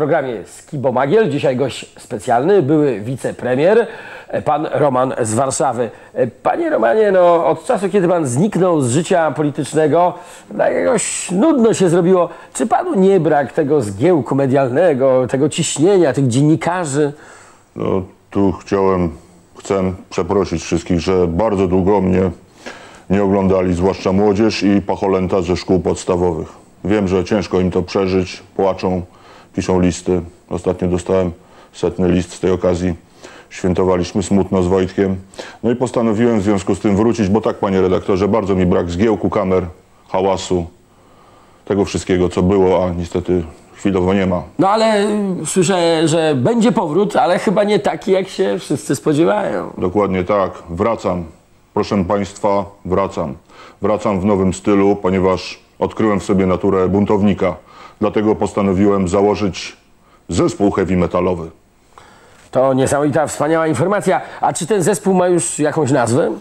programie Skibo Magiel. Dzisiaj gość specjalny, były wicepremier, e, pan Roman z Warszawy. E, Panie Romanie, no, od czasu, kiedy pan zniknął z życia politycznego, tak jakoś nudno się zrobiło. Czy panu nie brak tego zgiełku medialnego, tego ciśnienia tych dziennikarzy? No, tu chciałem, chcę przeprosić wszystkich, że bardzo długo mnie nie oglądali, zwłaszcza młodzież i pacholęta ze szkół podstawowych. Wiem, że ciężko im to przeżyć, płaczą, piszą listy. Ostatnio dostałem setny list z tej okazji. Świętowaliśmy smutno z Wojtkiem. No i postanowiłem w związku z tym wrócić, bo tak, panie redaktorze, bardzo mi brak zgiełku kamer, hałasu, tego wszystkiego, co było, a niestety chwilowo nie ma. No ale y, słyszę, że będzie powrót, ale chyba nie taki, jak się wszyscy spodziewają. Dokładnie tak. Wracam. Proszę Państwa, wracam. Wracam w nowym stylu, ponieważ odkryłem w sobie naturę buntownika. Dlatego postanowiłem założyć zespół heavy metalowy. To niesamowita, wspaniała informacja. A czy ten zespół ma już jakąś nazwę?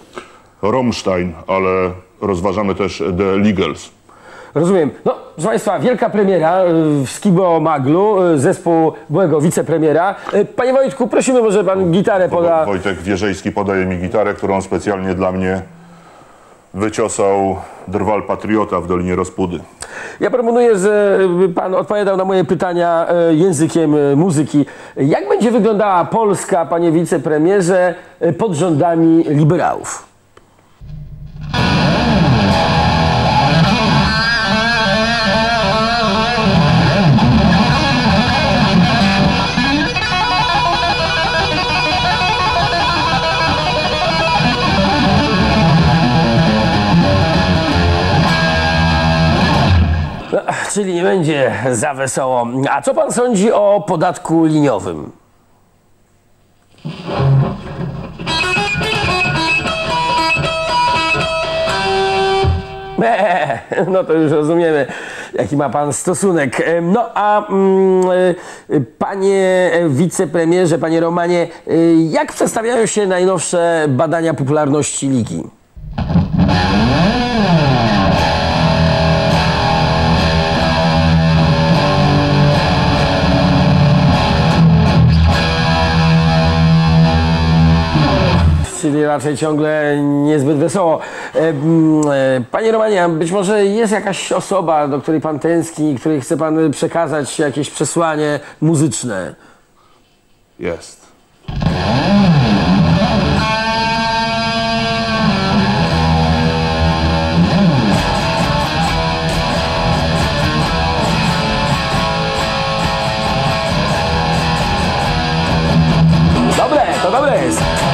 Romstein, ale rozważamy też The Legals. Rozumiem. No, proszę Państwa, wielka premiera y, w Skibo Maglu, y, zespół byłego wicepremiera. Y, Panie Wojtku, prosimy, może Pan gitarę poda. Wojtek Wierzejski podaje mi gitarę, którą specjalnie dla mnie wyciosał drwal patriota w Dolinie Rozpudy. Ja proponuję, że Pan odpowiadał na moje pytania y, językiem y, muzyki. Jak będzie wyglądała Polska, Panie wicepremierze, y, pod rządami liberałów? Czyli nie będzie za wesoło. A co pan sądzi o podatku liniowym? Eee, no to już rozumiemy, jaki ma pan stosunek. Em, No a mm, y, panie wicepremierze, panie Romanie, y, jak przedstawiają się najnowsze badania popularności ligi? Czyli raczej ciągle niezbyt wesoło. E, e, Panie Romanie, być może jest jakaś osoba, do której pan tęskni, której chce pan przekazać jakieś przesłanie muzyczne? Jest. Dobre, to dobre jest.